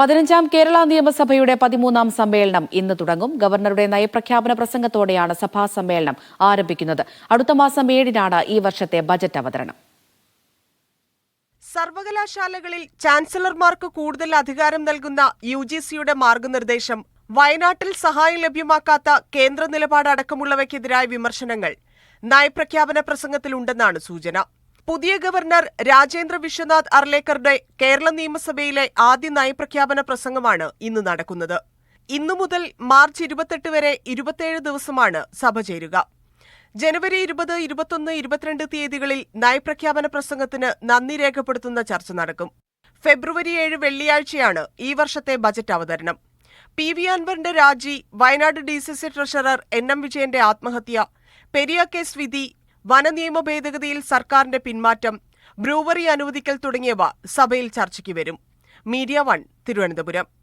പതിനഞ്ചാം കേരള നിയമസഭയുടെ പതിമൂന്നാം സമ്മേളനം ഇന്ന് തുടങ്ങും. ഗവർണറുടെ നയപ്രഖ്യാപന പ്രസംഗത്തോടെയാണ് സഭാ സമ്മേളനം ആരംഭിക്കുന്നത്. അടുത്ത മാസം ഏഴിനാണ് ഈ വർഷത്തെ ബജറ്റ് അവതരണം. സർവകലാശാലകളിൽ ചാൻസലർമാർക്ക് കൂടുതൽ അധികാരം നൽകുന്ന യു ജി സിയുടെ മാർഗനിർദ്ദേശം വയനാട്ടിൽ സഹായം ലഭ്യമാക്കാത്ത കേന്ദ്ര നിലപാട് അടക്കമുള്ളവയ്ക്കെതിരായ വിമർശനങ്ങൾ നയപ്രഖ്യാപന പ്രസംഗത്തിലുണ്ടെന്നാണ് സൂചന. പുതിയ ഗവർണർ രാജേന്ദ്ര വിശ്വനാഥ് അർലേക്കറുടെ കേരള നിയമസഭയിലെ ആദ്യ നയപ്രഖ്യാപന പ്രസംഗമാണ് ഇന്ന് നടക്കുന്നത്. ഇന്നു മുതൽ മാർച്ച് ഇരുപത്തെട്ട് വരെ ഇരുപത്തിയേഴ് ദിവസമാണ് സഭ ചേരുക. ജനുവരി ഇരുപത് ഇരുപത്തൊന്ന് ഇരുപത്തിരണ്ട് തീയതികളിൽ നയപ്രഖ്യാപന പ്രസംഗത്തിന് നന്ദി രേഖപ്പെടുത്തുന്ന ചർച്ച നടക്കും. ഫെബ്രുവരി ഏഴ് വെള്ളിയാഴ്ചയാണ് ഈ വർഷത്തെ ബജറ്റ് അവതരണം. പി വി അൻവറിന്റെ രാജി Wayanad D C C treasurer N M വിജയന്റെ ആത്മഹത്യ പെരിയ കേസ് വിധി വനനിയമ ഭേദഗതിയിൽ സർക്കാരിന്റെ പിന്മാറ്റം ബ്രൂവറി അനുവദിക്കൽ തുടങ്ങിയവ സഭയിൽ ചർച്ചയ്ക്ക് വരും. Media one Thiruvananthapuram.